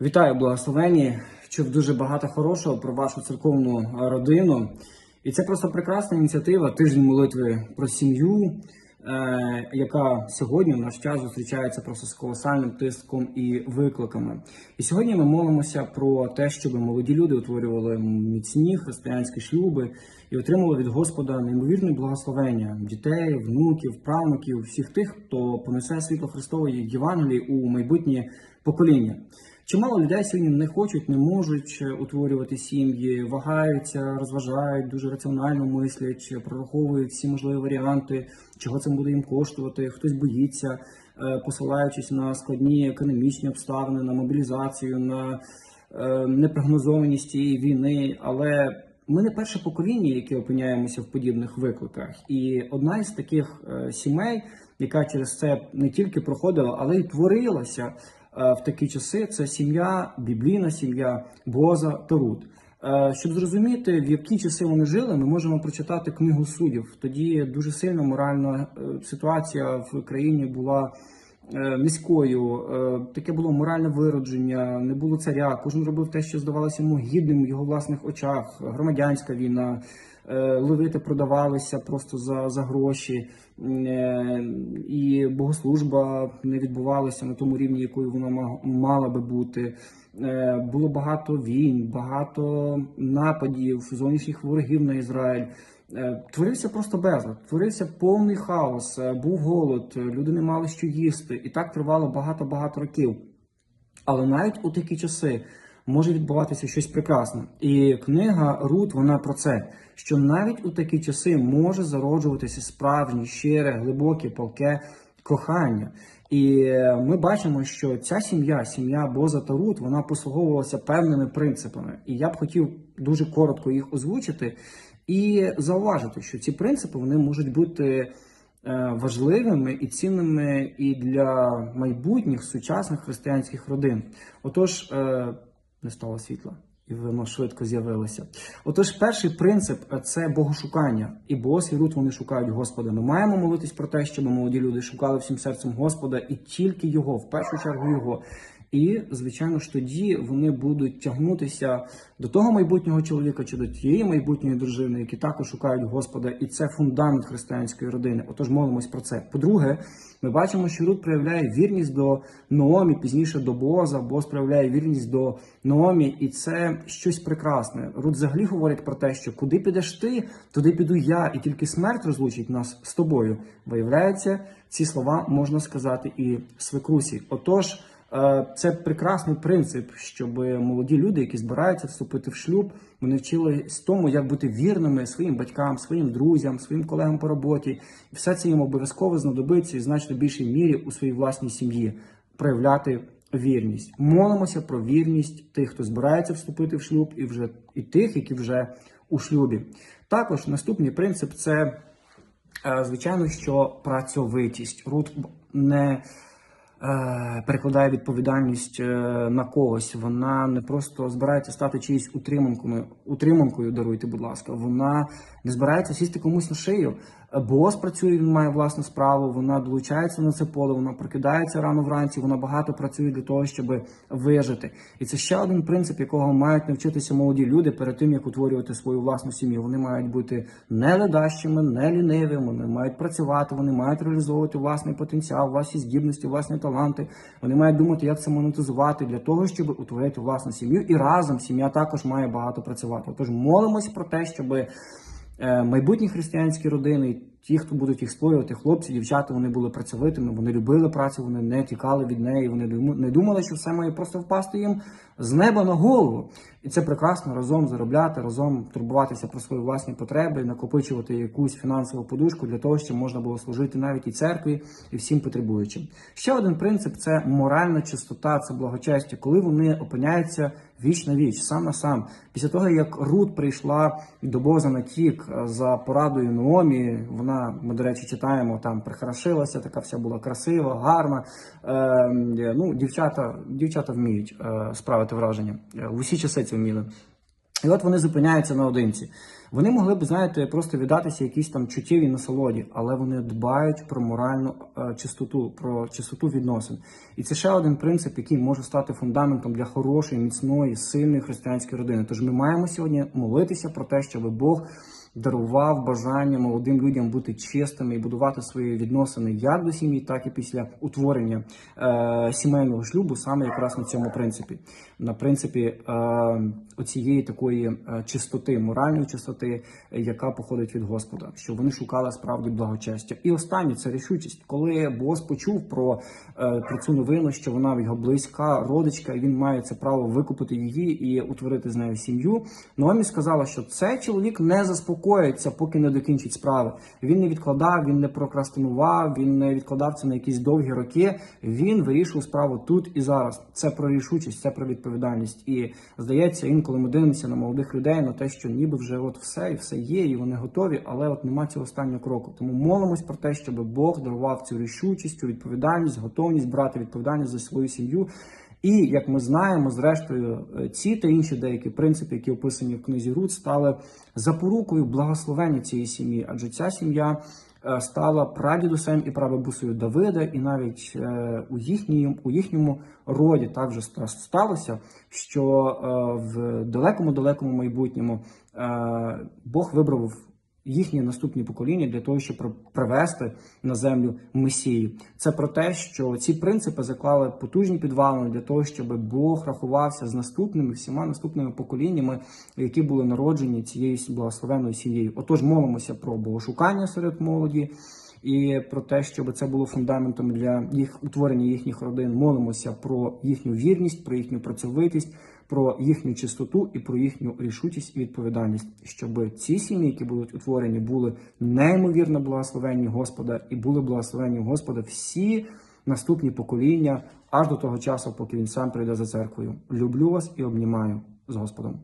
Вітаю, благословені. Чув дуже багато хорошого про вашу церковну е, родину. І це просто прекрасна ініціатива тиждень молитви про сім'ю, е, яка сьогодні в наш час зустрічається просто з колосальним тиском і викликами. І сьогодні ми молимося про те, щоб молоді люди утворювали міцні християнські шлюби і отримували від Господа неймовірне благословення дітей, внуків, правнуків, всіх тих, хто понесе світло Христової Євангелії у майбутнє покоління. Чимало людей сьогодні не хочуть, не можуть е, утворювати сім'ї, вагаються, розважають, дуже раціонально мислять, прораховують всі можливі варіанти, чого це буде їм коштувати. Хтось боїться, е, посилаючись на складні економічні обставини, на мобілізацію, на е, непрогнозованість цієї війни. Але ми не перше покоління, яке опиняємося в подібних викликах. І одна із таких сімей, яка через це не тільки проходила, але й творилася в такі часи, це сім'я, біблійна сім'я Боза та Рут. Е, Щоб зрозуміти, в які часи вони жили, ми можемо прочитати книгу суддів. Тоді дуже сильна моральна е, ситуація в країні була е, низькою. Е, Таке було моральне виродження, не було царя. Кожен робив те, що здавалося йому гідним в його власних очах. Громадянська війна. Е, Левити продавалися просто за, за гроші, е, і богослужба не відбувалася на тому рівні, якою вона мала би бути. Е, Було багато війн, багато нападів, зовнішніх ворогів на Ізраїль. Творився просто безлад, творився повний хаос, був голод, люди не мали що їсти, і так тривало багато-багато років. Але навіть у такі часи може відбуватися щось прекрасне. І книга Рут вона про це, що навіть у такі часи може зароджуватися справжнє, щире, глибоке, палке кохання. І е, ми бачимо, що ця сім'я, сім'я Боза та Рут, вона послуговувалася певними принципами. І я б хотів дуже коротко їх озвучити і зауважити, що ці принципи вони можуть бути е, важливими і цінними і для майбутніх сучасних християнських родин. Отож, е, не стало світла. І воно швидко з'явилося. Отож, перший принцип це богошукання. І Бос і Рут вони шукають Господа. Ми маємо молитись про те, щоб молоді люди шукали всім серцем Господа і тільки його, в першу чергу його. І, звичайно ж, тоді вони будуть тягнутися до того майбутнього чоловіка чи до тієї майбутньої дружини, які також шукають Господа, і це фундамент християнської родини. Отож, молимось про це. По-друге, ми бачимо, що Рут проявляє вірність до Наомі, пізніше до Боза, Боз проявляє вірність до Наомі, і це щось прекрасне. Рут взагалі говорить про те, що куди підеш ти, туди піду я, і тільки смерть розлучить нас з тобою. Виявляється, ці слова можна сказати і свекрусі. Отож. Е, Це прекрасний принцип, щоб молоді люди, які збираються вступити в шлюб, вони вчились тому, як бути вірними своїм батькам, своїм друзям, своїм колегам по роботі. І все це їм обов'язково знадобиться і значно більшій мірі у своїй власній сім'ї проявляти вірність. Молимося про вірність тих, хто збирається вступити в шлюб, і вже і тих, які вже у шлюбі. Також наступний принцип це, е, звичайно, що працьовитість. Рут не перекладає відповідальність е, на когось. Вона не просто збирається стати чиюсь утриманкою, утриманкою, даруйте, будь ласка. Вона не збирається сісти комусь на шию. Е, Бос працює, він має власну справу. Вона долучається на це поле, вона прокидається рано вранці. Вона багато працює для того, щоб вижити. І це ще один принцип, якого мають навчитися молоді люди перед тим, як утворювати свою власну сім'ю. Вони мають бути не ледащими, не лінивими. Вони мають працювати, вони мають реалізовувати власний потенціал, власні здібності, власні таланти. Вони мають думати, як це монетизувати для того, щоб утворити власну сім'ю. І разом сім'я також має багато працювати. Тож молимось про те, щоб е, майбутні християнські родини, ті, хто будуть їх створювати, хлопці, дівчата, вони були працьовитими, вони любили працю, вони не тікали від неї, вони не думали, що все має просто впасти їм з неба на голову. І це прекрасно разом заробляти, разом турбуватися про свої власні потреби, накопичувати якусь фінансову подушку для того, щоб можна було служити навіть і церкві, і всім потребуючим. Ще один принцип це моральна чистота, це благочестя, коли вони опиняються віч на віч, сам на сам. Після того, як Рут прийшла до Боза на тік е, за порадою Наомі, вона, ми, до речі, читаємо, там прихорошилася, така вся була красива, гарна. Е, ну, дівчата, дівчата вміють е, справити враження. Е, в усі часи це вміли. І от вони зупиняються наодинці. Вони могли б, знаєте, просто віддатися якійсь там чуттєвій насолоді, але вони дбають про моральну е, чистоту, про чистоту відносин. І це ще один принцип, який може стати фундаментом для хорошої, міцної, сильної християнської родини. Тож ми маємо сьогодні молитися про те, щоб Бог дарував бажання молодим людям бути чистими і будувати свої відносини як до сім'ї, так і після утворення е, сімейного шлюбу, саме якраз на цьому принципі, на принципі е, оцієї такої е, чистоти, моральної чистоти, е, яка походить від Господа, що вони шукали справді благочестя. І останнє це рішучість, коли Бос почув про, е, про цю новину, що вона його близька родичка, і він має це право викупити її і утворити з нею сім'ю. Наомі сказала, що цей чоловік не заспокоїться, поки не докінчить справи. Він не відкладав, він не прокрастинував, він не відкладав це на якісь довгі роки. Він вирішував справу тут і зараз. Це про рішучість, це про відповідальність. І здається, інколи ми дивимося на молодих людей на те, що ніби вже от все і все є, і вони готові, але от нема цього останнього кроку. Тому молимось про те, щоб Бог дарував цю рішучість, відповідальність, готовність брати відповідальність за свою сім'ю. І як ми знаємо, зрештою, е, ці та інші деякі принципи, які описані в книзі Рут, стали запорукою благословення цієї сім'ї, адже ця сім'я стала прадідусем і прабабусею Давида, і навіть е, у їхньому у їхньому роді так вже сталося, що е, в далекому далекому майбутньому е, Бог вибрав їхні наступні покоління для того, щоб привести на землю Месії. Це про те, що ці принципи заклали потужні підвалини для того, щоб Бог рахувався з наступними всіма наступними поколіннями, які були народжені цією благословенною сім'єю. Отож, молимося про богошукання серед молоді. І про те, щоб це було фундаментом для їх утворення їхніх родин, молимося про їхню вірність, про їхню працьовитість, про їхню чистоту і про їхню рішучість і відповідальність, щоб ці сім'ї, які будуть утворені, були неймовірно благословенні Господа і були благословенні Господа всі наступні покоління аж до того часу, поки він сам прийде за церквою. Люблю вас і обнімаю з Господом.